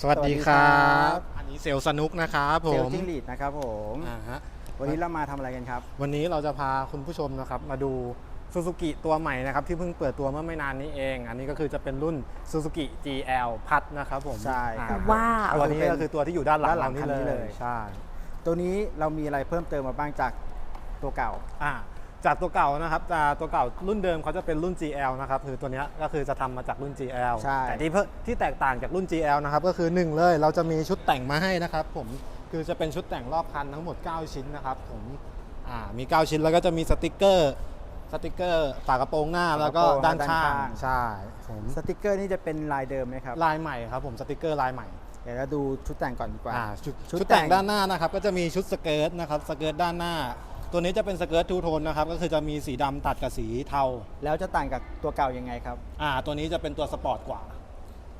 สวัสดีครัสวัสดีครับบอันนี้เซลล์สนุกนะครับผเซลมล์จิ้งหรีดนะครับผม อ่าฮะวันนี้เรามาทำอะไรกันครับ วันนี้เราจะพาคุณผู้ชมนะครับ มาดูซูซูกิตัวใหม่นะครับ ที่เพิ่งเปิดตัวเมื่อไม่นานนี้เอง อันนี้ก็คือจะเป็นรุ่น Suzuki GL พัดนะครับผมใช่ครับ อ่ว้าว ตัวนี้ก็คือตัวที่อยู่ด้านหลังด้านหลังเราคันนี้นี่เลเลย ย ใช่ตัวนี้เรามีอะไรเพิ่มเติมมาบ้างจากตัวเก่า อ่า จากตัวเก่านะครับจากตัวเก่ารุ่นเดิมเขาจะเป็นรุ่น GL นะครับคือตัวเนี้ยก็คือจะทำมาจากรุ่น GL ใช่ แต่ที่เพิ่มที่แตกต่างจากรุ่น GL นะครับก็คือหนึ่งเลยเราจะมีชุดแต่งมาให้นะครับผมคือจะเป็นชุดแต่งรอบคันทั้งหมด 9 ชิ้นนะครับผมอ่ามี 9 ชิ้นแล้วก็จะมีสติกเกอร์สติกเกอร์ฝากระโปรงหน้าแล้วก็ด้านข้างใช่ผมสติกเกอร์นี่จะเป็นลายเดิมไหมครับ ลายใหม่ครับผมสติกเกอร์ลายใหม่ เดี๋ยวเราดูชุดแต่งก่อนดีกว่า อ่าชุดชุดชุดแต่งแต่งด้านหน้านะครับก็จะมีชุดสเกิร์ตนะครับสเกิร์ตด้านหน้า ตัวนี้จะเป็นสเกิร์ตทูโทนนะครับก็คือจะมีสีดำตัดกับสีเทาแล้วจะต่างกับตัวเก่ายังไงครับ อ่าตัวนี้จะเป็นตัวสปอร์ตกว่า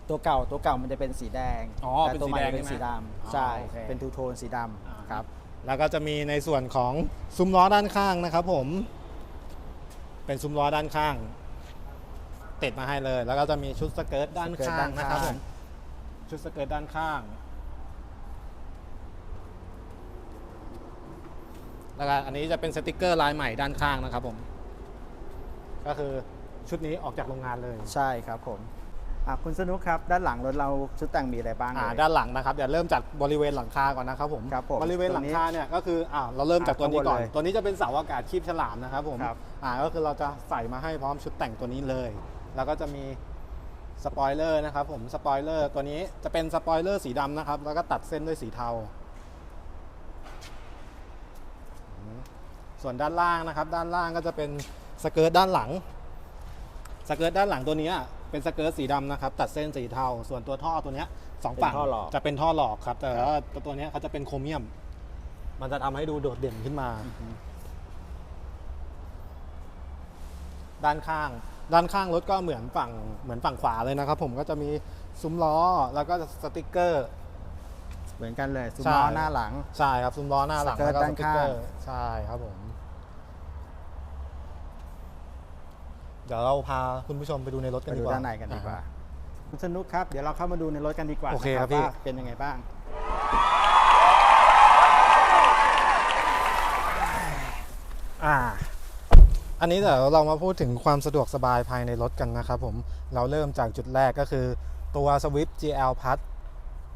ตัวเก่าตัวเก่ามันจะเป็นสีแดงอ๋อแต่เป็นตัวสีใหม่แดงเป็นใช่สีไหมดอ๋อำใช่โอเค เป็นทูโทนสีดำครับ แล้วก็จะมีในส่วนของซุ้มล้อด้านข้างนะครับผม เป็นซุ้มล้อด้านข้าง ติดมาให้เลย แล้วก็จะมีชุดสเกิร์ตด้านข้าง นะครับผมชุดสเกิร์ตด้านข้าง แล้วก็อันนี้จะเป็นสติกเกอร์ลายใหม่ด้านข้างนะครับผม ก็คือชุดนี้ออกจากโรงงานเลยใช่ครับผมอะคุณสนุกครับ ด้านหลังรถเราชุดแต่งมีอะไรบ้างอ่าเอ่ย ด้านหลังนะครับเดี๋ยวเริ่มจากบริเวณหลังคาก่อนนะครับผมครับผมบริเวณหลังคาเนี่ยก็คืออ่าเราเริ่มจากตัวนี้ก่อน อ่าข้างบนเลยตัวนี้จะเป็นเสาอากาศคีบฉลามนะครับผมครับ อ่าก็คือเราจะใส่มาให้พร้อมชุดแต่งตัวนี้เลย แล้วก็จะมีสปอยเลอร์นะครับผมสปอยเลอร์ตัวนี้จะเป็นสปอยเลอร์สีดำนะครับแล้วก็ตัดเส้นด้วยสีเทาอืม ส่วนด้านล่างนะครับ ด้านล่างก็จะเป็นสเกิร์ตด้านหลัง สเกิร์ตด้านหลังตัวเนี้ยเป็นสเกิร์ตสีดำนะครับ ตัดเส้นสีเทา ส่วนตัวท่อตัวเนี้ยสองฝั่งเป็นท่อหลอกจะเป็นท่อหลอกครับ แต่ว่าตัวเนี้ยเขาจะเป็นโครเมียม มันจะทำให้ดูโดดเด่นขึ้นมา ด้านข้าง ด้านข้างรถก็เหมือนฝั่งเหมือนฝั่งขวาเลยนะครับ ผมก็จะมีซุ้มล้อแล้วก็สติกเกอร์เหมือนกันเลยซุ้มใช่ล้อหน้าหลัง ใช่ครับซุ้มล้อหน้าหลังสเกิร์ตแล้วก็ด้านข้างสติ๊กเกอร์ใช่ครับผม เดี๋ยวเราพาคุณผู้ชมไปดูในรถกันไปดีดูกว่า ด้านในกันดีกว่าอ่คุณสนุกครับ เดี๋ยวเราเข้ามาดูในรถกันดีกว่าโอเคนะครับพี่ว่าเป็นยังไงบ้าง อ่า อันนี้เดี๋ยวเรามาพูดถึงความสะดวกสบายภายในรถกันนะครับผมเราเริ่มจากจุดแรกก็คือตัว Swift GL Plus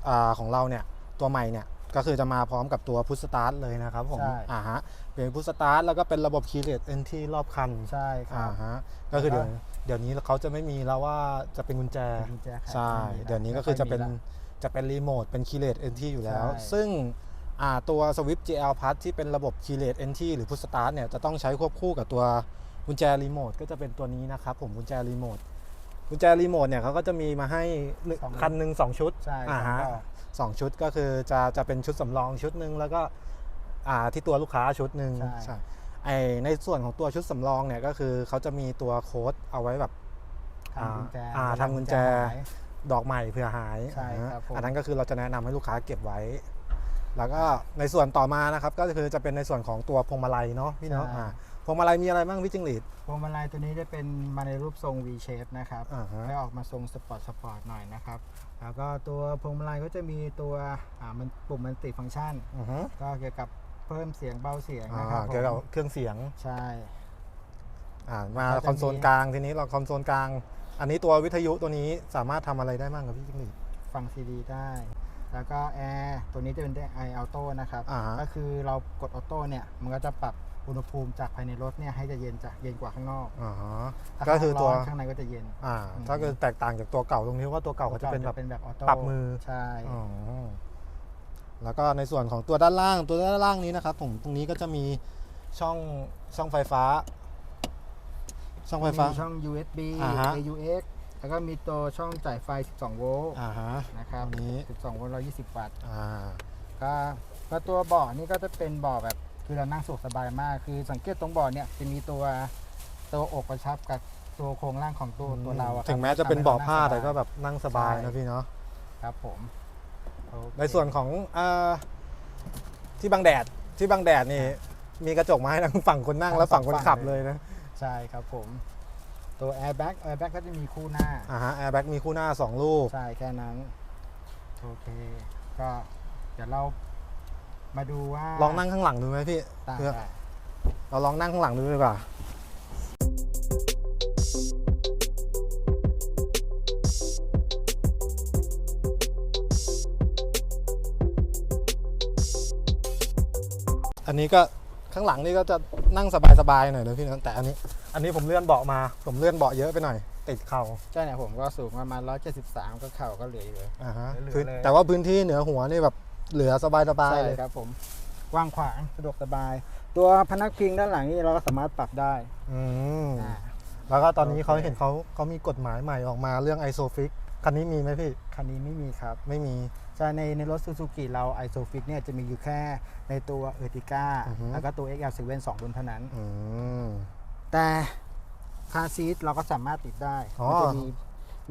อ่าของเราเนี่ย ตัวใหม่เนี่ย ก็คือจะมาพร้อมกับตัวพุ s สตาร์ทเลยนะครับผมใช่ อ่าฮะเป็นพุ s สตาร์ทแล้วก็เป็นระบบ Keyless Entry รอบคันใช่คอ่ารับฮะก็คือแล้เดี๋ยววเดี๋ยวนี้เขาจะไม่มีแล้วว่าจะเป็นกุญแจกุญแจไขใช่ ไม่มีแล้วเดี๋ยวนี้ก็คือจะเป็นไม่ค่อยมีจะเป็นรีโมทเป็น Keyless Entry อยู่แล้ว ใช่ ซึ่งอ่าตัว Swift GL Plus ที่เป็นระบบ Keyless Entry หรือ Push Start เนี่ยจะต้องใช้ควบคู่กับตัวกุญแจรีโมทก็จะเป็นตัวนี้นะครับผมกุญแจรีโมท กุญแจรีโมทเนี่ยเขาก็จะมีมาให้หนึ่งสองคันหนึ่งสองชุดใช่อ่าฮะสองดอก สองชุดก็คือจะจะเป็นชุดสำรองชุดหนึ่งแล้วก็อ่าที่ตัวลูกค้าชุดหนึ่งใช่ ไอในส่วนของตัวชุดสำรองเนี่ยก็คือเขาจะมีตัวโค้ดเอาไว้แบบ ทำกุญแจอ่าทำกุญแจ หาย ดอกใหม่เผื่อหายใช่ครับผม อันนั้นก็คือเราจะแนะนำให้ลูกค้าเก็บไว้ แล้วก็ในส่วนต่อมานะครับก็คือจะเป็นในส่วนของตัวพวงมาลัยเนาะพี่เนาะใช่อ่า พวงมาลัยมีอะไรบ้างพี่จิงหรีด พวงมาลัยตัวนี้จะเป็นมาในรูปทรง V shape นะครับอ่าฮะ ให้ออกมาทรงสปอร์ตสปอร์ตหน่อยนะครับ แล้วก็ตัวพวงมาลัยก็จะมีตัวอ่ามันปุ่มมันติฟังก์ชัน อือฮึก็เกี่ยวกับเพิ่มเสียงเบาเสียงอ่านะครับผมเกี่ยวกับเครื่องเสียงใช่ อ่ามาก็จะคอนโซลมีกลางทีนี้เราคอนโซลกลาง อันนี้ตัววิทยุตัวนี้สามารถทำอะไรได้บ้างครับพี่จิงหรีด ฟังซีดีได้ แล้วก็แอร์ตัวนี้จะเป็นไอออโต้นะครับ อ่าฮะ ก็คือเรากดออโต้เนี่ย มันก็จะปรับอุณหภูมิจากภายในรถเนี่ยให้จะเย็นจากเย็นกว่าข้างนอกอ่าฮะ ถ้าก็คือตัว ข้างนกร้นข้างในก็จะเย็น อ่าอืม ถ้าเกิดแตกต่างจากตัวเก่าตรงที่ว่าตัวเก่าเขาจะเป็นแบบ เป็นแบบออโต้ปรับมือ ใช่ อ๋อแล้วก็ในส่วนของตัวด้านล่างตัวด้านล่างนี้นะครับผมตรงนี้ก็จะมีช่องช่องไฟฟ้า ช่องไฟฟ้า มีช่อง USB อ่าฮะ AUX แล้วก็มีตัวช่องจ่ายไฟ 12 โวลต์อ่าฮะ นะครับอันนี้ 12 โวลต์120 วัตต์ อ่า ก็ก็ตัวเบาะนี่ก็จะเป็นเบาะแบบคือเรานั่งสุขสบายมาก คือสังเกตตรงเบาะเนี่ยจะมีตัวตัวอกกระชับกับตัวโครงร่างของตัวตัวเราอะครับถึงแม้จะเป็นเบาะผ้าทำให้แต่รก็นั่งสแบบนั่งสบายใช่นะพี่เนาะ ครับผมโอเคในส่วนของอาที่บังแดดที่บังแดดนี่มีกระจกมาให้ทั้งฝั่งคนนั่งและฝั่งคนขับเลยนะ ใช่ครับผม ตัว airbag airbag ก็จะมีคู่หน้า อ่าฮะแอร์แบ็กมีคู่หน้า 2 ลูก ใช่แค่นั้น โอเคโอเคก็เดี๋ยวเรามาดูว่าลองนั่งข้างหลังดูไหมพี่ต่างเพื่อกันเราลองนั่งข้างหลังดูดีกว่า อันนี้ก็ข้างหลังนี่ก็จะนั่งสบายๆหน่อยเลยพี่นะแต่อันนี้ อันนี้ผมเลื่อนเบาะมา ผมเลื่อนเบาะเยอะไปหน่อย ติดเข่าใช่เนี่ยผมก็สูงประมาณ173 ก็เข่าก็เหลืออยู่เลย อ่าฮะเหลือพื้นเลยแต่ว่าพื้นที่เหนือหัวนี่แบบเหลือสบายใช่ๆเลยครับผมกว้างขวางสะดวกสบาย ตัวพนักพิงด้านหลังนี่เราก็สามารถปรับได้อืมอ่าแล้วก็ตอนนี้โอเคเขาเห็นเขาเขามีกฎหมายใหม่ออกมาเรื่องไอโซฟิกคันนี้มีไหมพี่ คันนี้ไม่มีครับ ไม่มี ใช่ในในรถซูซูกิเราไอโซฟิกเนี่ยจะมีอยู่แค่ในตัวเออร์ติก้าอือฮึ แล้วก็ตัว XL7 2รุ่นเท่านั้น อืม แต่คาร์ซีทเราก็สามารถติดได้อ๋อ มันจะมี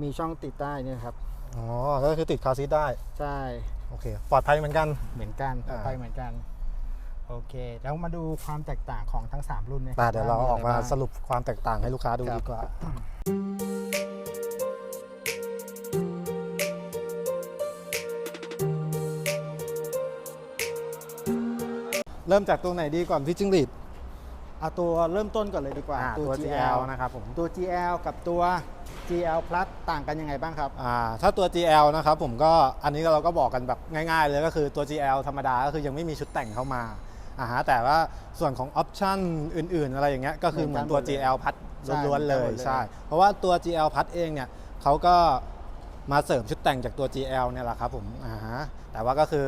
มีช่องติดได้เนี่ยครับ อ๋อ ก็คือติดคาร์ซีทได้ ใช่ โอเค ปลอดภัยเหมือนกัน เหมือนกันอ่า ไปเหมือนกัน โอเค แล้วมาดูความแตกต่างของทั้ง 3 รุ่นเนี่ยแต่เดี๋ยวเราออกมาะไบ้งสรุปความแตกต่างให้ลูกค้าดูครับดีกว่า เริ่มจากตัวไหนดีก่อนพี่จิ้งหรีด เอาตัวเริ่มต้นก่อนเลยดีกว่าอ่าตัว GL นะครับผม ตัว GL กับตัว GL Plus ต่างกันยังไงบ้างครับ อ่าถ้าตัว GL นะครับผมก็อันนี้เราก็บอกกันแบบง่ายๆเลยก็คือตัว GL ธรรมดาก็คือยังไม่มีชุดแต่งเข้ามาอ่าฮะแต่ว่าส่วนของออปชั่นอื่นๆ อะไรอย่างเงี้ยก็คือเหมือนตัวเหมือนกันหมดเลย GL พัดใช่ล้วนๆเลยเหมือนกันหมดเลยใช่ เพราะว่าตัว GL พัดเองเนี่ยเขาก็มาเสริมชุดแต่งจากตัว GL เนี่ยแหละครับผมอ่าฮะแต่ว่าก็คือ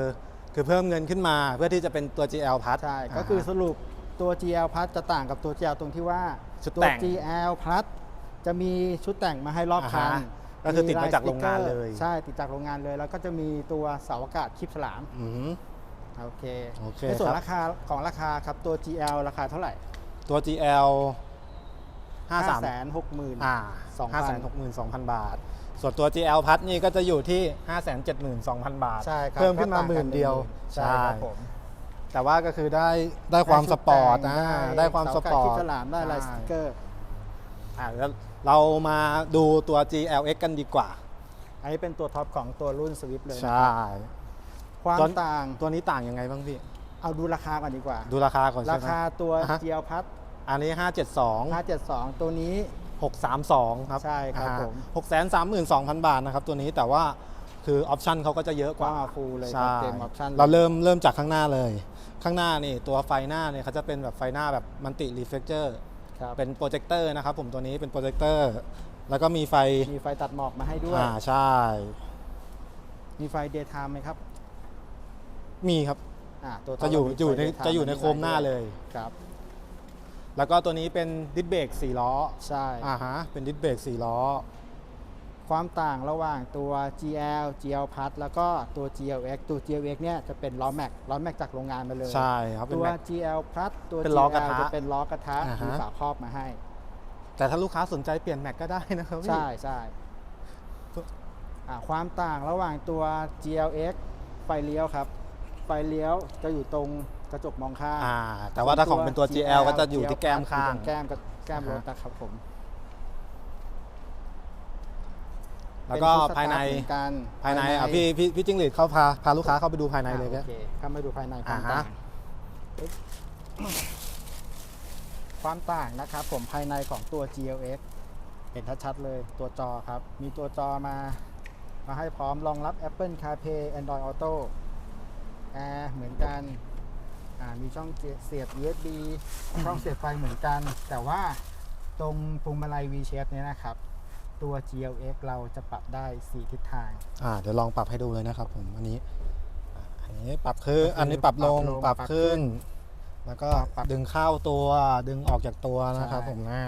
คือเพิ่มเงินขึ้นมาเพื่อที่จะเป็นตัว GL พัดใช่ ก็คือสรุป ตัว GL Plus จะต่างกับตัว GL ตรงที่ว่าชุดตัว แต่ง GL Plus จะมีชุดแต่งมาให้รอบคันอ่าฮะก็คือติดมาจากโรงงานเลย ใช่ติดจากโรงงานเลย แล้วก็จะมีตัวเสาอากาศคลิปฉลามอือหือโอเคโอเคในส่วนครับราคาของราคาครับตัว GL ราคาเท่าไหร่ตัว GL 5 6 0 0 53 0 0อ่า2,000 562,000บาท ส่วนตัว GL พัดนี่ก็จะอยู่ที่572,000บาท ใช่ครับเพิ่มขึ้นมาก็ต่งหมื่นเดียวใช่ครับผม แต่ว่าก็คือได้ได้ความสปอร์ตนะได้ความสเาปอร์คลิตปฉลามได้ลายสใช่ติ๊กเกอร์อ่าแล้วเรามาดูตัว GLX กันดีกว่า อันนี้เป็นตัวท็อปของตัวรุ่นสวิฟเลยใช่ความตอนต่างตัวนี้ต่างยังไงบ้างพี่ เอาดูราคาก่อนดีกว่า ดูราคาก่อนใช่ราไหมคาตัวอ่าฮะ GL Plus อันนี้ 572 572 ตัวนี้ 632 ครับ ใช่ครับผม632,000 บาทนะครับตัวนี้แต่ว่า คือออปชันเขาก็จะเยอะกกว้าว่างฟูลเลยคใช่รับเต็มออปชั่นเราเริ่มเริ่มจากข้างหน้าเลย ข้างหน้านี่ตัวไฟหน้าเนี่ยเขาจะเป็นแบบไฟหน้าแบบมันติรีเฟกเจอร์ครับเป็นโปรเจคเตอร์นะครับผมตัวนี้เป็นโปรเจคเตอร์แล้วก็มีไฟมีไฟตัดหมอกมาให้ด้วย อ่าใช่ มีไฟ daytime ไหมครับมีครับ อ่าตัวท็จะปอยู่มีอยู่ไฟใน daytime จะอยู่ในโคมหน้าเลย ครับ แล้วก็ตัวนี้เป็นดิสเบรก4ล้อใช่ อ่าฮะเป็นดิสเบรก4ล้อ ความต่างระหว่างตัว GL GL Plus แล้วก็ตัว GLX ตัว GLX เนี่ยจะเป็นล้อแม็กล้อแม็กจากโรงงานมาเลยใช่ครับเป็นตัวแม็ก GL Plus ตัว เป็นล้อกระ GL ทะจะเป็นล้อกระทะอ่าฮะ มีฝาครอบมาให้ แต่ถ้าลูกค้าสนใจเปลี่ยนแม็กก็ได้นะครับพี่ ใช่ใช่ตัว อ่าความต่างระหว่างตัว GLX ไฟเลี้ยวครับ ไฟเลี้ยวจะอยู่ตรงกระจกมองข้างอ่า แต่ว่าถ้าของเป็นตัว GL ก็จะอยู่ที่แก้มข้างอยู่ตรแก้มกับแก้มรถอ่าฮะนะครับผม แล้วก็เป็น push ภายใน start เหมือนกันภายในอะพี่พี่พี่จิ้งหรีดเข้าพาพาลูกค้าเข้าไปดูภายในเลยอ่าก็โอเคเข้ามาดูภายในความอ่าฮะ ต่างความต่างนะครับผมภายในของตัว GLX เห็นชัดๆเลยตัวจอครับ มีตัวจอมา มาให้พร้อมรองรับ Apple CarPlay Android Auto แอร์เหมือนกันอ่ามีช่องเสียบ USB ช่องเสียบไฟเหมือนกัน แต่ว่าตรงพวงมาลัย V shape เนี่ยนะครับ ตัว GLX เราจะปรับได้ 4 ทิศทาง อ่าเดี๋ยวลองปรับให้ดูเลยนะครับผมอันนี้อ่าอันนี้ปรับขึ้นก็คืออันนี้ปรับลงปรับลงปรับปรับขึ้นขึ้แล้วก็ปรับดึงเข้าตัวดึงออกจากตัวนะครับ ใช่ ผมหน้า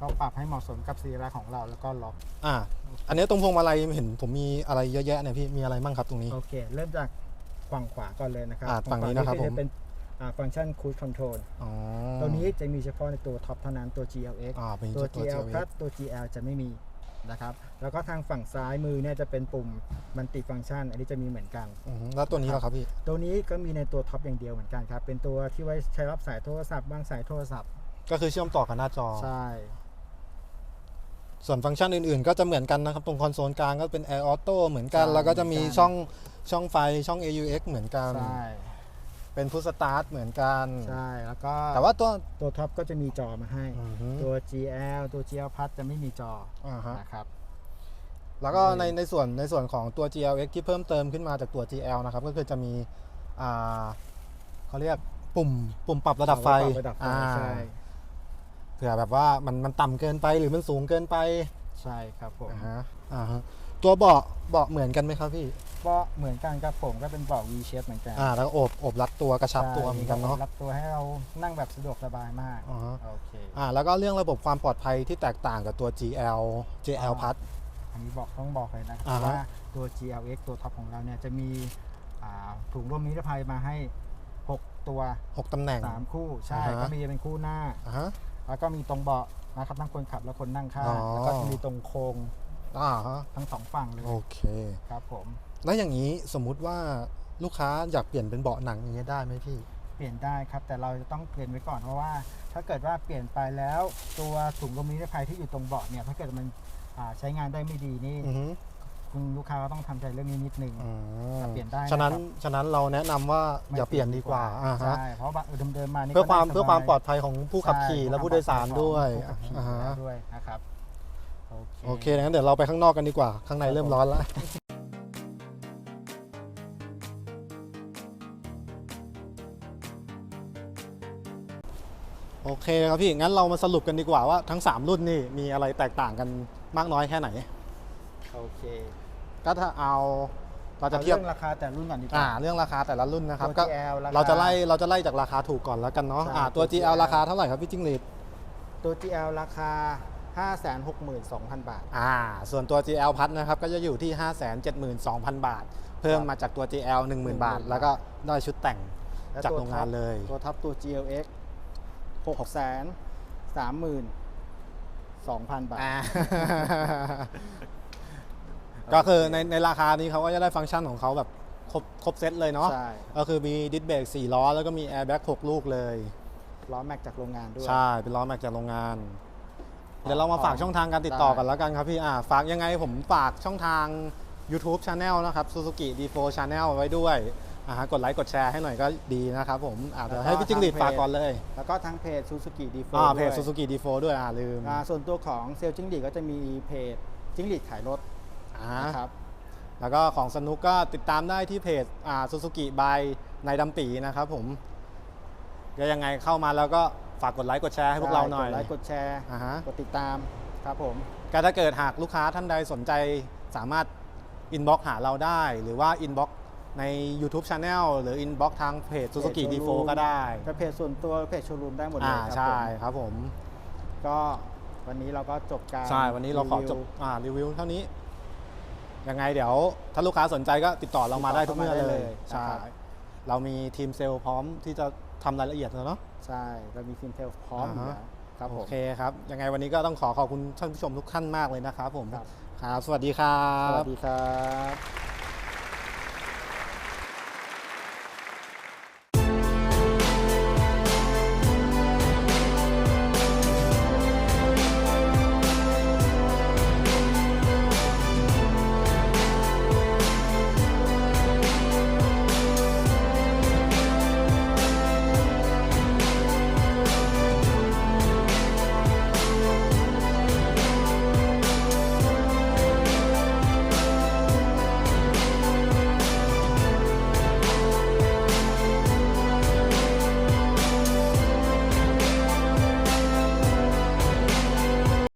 ก็ปรับให้เหมาะสมกับสีระของเราแล้วก็ล็อก อ่า อันนี้ตรงพวงมาลัยเห็นผมมีอะไรเยอะแยะเนี่ยพี่มีอะไรบ้างครับตรงนี้ โอเค เริ่มจากฝั่งขวาก่อนเลยนะครับอ่าฝั่งนี้นะครับขวาผม จะเป็นอ่าฟังก์ชัน Cruise Control อ๋อตัวนี้จะมีเฉพาะในตัวท็อปเท่านั้นตัว GLX อ่าเป็นตัว ตัว GL GL Plus ตัว GL จะไม่มี นะครับ แล้วก็ทางฝั่งซ้ายมือเนี่ยจะเป็นปุ่มมันติฟังก์ชัน อันนี้จะมีเหมือนกัน อือฮึแล้วตัวนี้เหรอครับพี่ ตัวนี้ก็มีในตัวท็อปอย่างเดียวเหมือนกันครับ เป็นตัวที่ไว้ใช้รับสายโทรศัพท์บางสายโทรศัพท์ ก็คือเชื่อมต่อกับหน้าจอ ใช่ ส่วนฟังก์ชันอื่นๆ ก็จะเหมือนกันนะครับ ตรงคอนโซลกลางก็เป็น Air Auto เหมือนกัน ใช่แล้วก็จะมีเหมือนกัน ช่องช่องไฟช่อง AUX เหมือนกัน ใช่ เป็นพุ s สตาร์ทเหมือนกัน ใช่แล้วก็แต่ว่าตัว ตัวท็อปก็จะมีจอมาให้ อือฮึ ตัว GL ตัว GL พัดจะไม่มีจออ่าฮะนะครับ แล้วก็ในในส่วนในส่วนของตัว GLX ที่เพิ่มเติมขึ้นมาจากตัว GL นะครับ ก็คือจะมีอ่าเขาเรียกปุ่มปุ่มปรับระดับไฟปรับระดับไฟอ่าใช่เผื่อแบบว่ามันมันต่ำเกินไปหรือมันสูงเกินไปใช่ครับผม อ่าฮะอ่าฮะตัวเบาะเบาะเหมือนกันไหมครับพี่ เบาะเหมือนกันครับผมก็เป็นเบาะ V shape เหมือนกันอ่าแล้วก็โอบโอบรัดตัวกระชับตัวเหมือนกันเนาะรับตัวให้เรานั่งแบบสะดวกสบายมากอ่าฮะโอเคอ่าแล้วก็เรื่องระบบความปลอดภัยที่แตกต่างกับตัว GL GL อ่าพัด อันนี้บอกต้องบอกเลยนะครับอ่าฮะ ว่าตัว GLX ตัวท็อปของเราเนี่ยจะมีอ่าถุงลมนิรภัยมาให้ 6 ตัว6ตำแหน่ง 3 คู่ใช่อ่าฮะ ก็มีเป็นคู่หน้า อ่าฮะ แล้วก็มีตรงเบาะนะครับทั้งคนขับและคนนั่งข้างอ๋อ แล้วก็จะมีตรงโค้งอ่าฮะทั้งสองฝั่งเลยโอเค ครับผม แล้วอย่างนี้สมมุติว่าลูกค้าอยากเปลี่ยนเป็นเบาะหนังอย่างเงี้ยได้ไหมพี่ เปลี่ยนได้ครับ แต่เราจะต้องเปลี่ยนไว้ก่อนเพราะว่า ถ้าเกิดว่าเปลี่ยนไปแล้วตัวถุงลมนิรภัยที่อยู่ตรงเบาะเนี่ยถ้าเกิดมันอ่าใช้งานได้ไม่ดีนี่อือฮึคุณลูกค้าก็ต้องทำใจเรื่องนี้นิดนึง อืมเปลี่ยนได้ฉะนั้นนะครับฉะนั้นเราแนะนำว่าไม่อย่าเปลี่ยนดีกว่าอ่าฮะ ใช่เพราะว่าเดิมๆมานี่เพื่อความก็นั่งเพื่อความสบยปลอดภัยของผู้ขับขี่ใช่และผู้โดยสารด้วยผู้ขับขี่อ่าฮะด้วยนะครับ โอเค โอเคงั้นเดี๋ยวเราไปข้างนอกกันดีกว่า ข้างในเริ่มร้อนแล้ว โอเคครับพี่ งั้นเรามาสรุปกันดีกว่าว่าทั้ง 3 รุ่นนี่มีอะไรแตกต่างกันมากน้อยแค่ไหน โอเคก็ถ้าเอาเราจะเอาเทียบ รื่องราคาแต่รุ่นก่อนดีกอ่าว่า เรื่องราคาแต่ละรุ่นนะครับตัวก็ GL ราคาเราจะไล่เราจะไล่จากราคาถูกก่อนแล้วกันเนาะใช่อ่าตัว ตัว GL GL ราคาเท่าไหร่ครับพี่จิ้งหรีดตัว GL ราคา 562,000 บาท อ่า ส่วนตัว GL พัดนะครับก็จะอยู่ที่ 572,000 บาท เพิ่มมาจากตัว GL 10,000 บาท แล้วก็ได้ชุดแต่งและจากตัวโรงงานเลย ตัวท็อปตัว GLX 6แสนสามหมื่นสองพันบาท อ่า ก็คือในในราคานี้เขาก็จะได้ฟังก์ชันของเขาแบบครบครบเซตเลยเนาะใช่ ก็คือมีดิสเบรก4ล้อ แล้วก็มีแอร์แบ็ก6ลูกเลย ล้อแม็กจากโรงงานด้วย ใช่ เป็นล้อแม็กจากโรงงาน เดี๋ยวเรามาฝากช่องทางการติดต่อกันแล้วกันครับพี่อ่าฝากยังไงผมฝากช่องทาง YouTube Channel นะครับ Suzuki D4 Channel ไว้ด้วย อ่าฮะกดไลค์กดแชร์ให้หน่อยก็ดีนะครับผมอ่าเดี๋ยวให้พี่จิ้งหรีดฝากก่อนเลย แล้วก็ทางเพจ Suzuki D4 อ่าเพจด้วย Suzuki D4 ด้วยอ่าลืมอ่าส่วนตัวของเซลล์จิ้งหรีดก็จะมีเพจจิ้งหรีดขายรถอ่านะครับแล้วก็ของสนุกก็ติดตามได้ที่เพจอ่า Suzuki by ในดำปีนะครับผมก็ยังไงเข้ามาแล้วก็ฝากกดไลค์กดแชร์ให้พวกเราหน่อย กดไลค์กดแชร์อ่าฮะ กดติดตามครับผมก็ถ้าเกิดหากลูกค้าท่านใดสนใจสามารถอินบ็อกหาเราได้ หรือว่าอินบ็อก ใน YouTube Channel หรืออินบ็อกทางเพจ Suzuki เพจ D4 showroom ก็ได้จะเพจส่วนตัวเพจโชว์รูมได้หมดเลอ่ายครับใช่ผมครับผม ก็วันนี้เราก็จบการใช่ วันนี้เราขอจบวิวอ่ารีวิวเท่านี้ ยังไงเดี๋ยว ถ้าลูกค้าสนใจก็ติดต่อเรามาได้ทุกเมื่อติดต่อเลเข้ายมาได้เลยใช่ นะครับ เรามีทีมเซลล์พร้อมที่จะทำรายละเอียดแล้วเนาะ ใช่เรามีฟิล์มเทลพร้อมอยู่อ่าฮะ แล้วครับผโอม เคครับ ยังไงวันนี้ก็ต้องขอขอบคุณท่านผู้ชมทุกท่านมากเลยนะครับผม ครับ ครับ สวัสดีครัสวับสดีครับ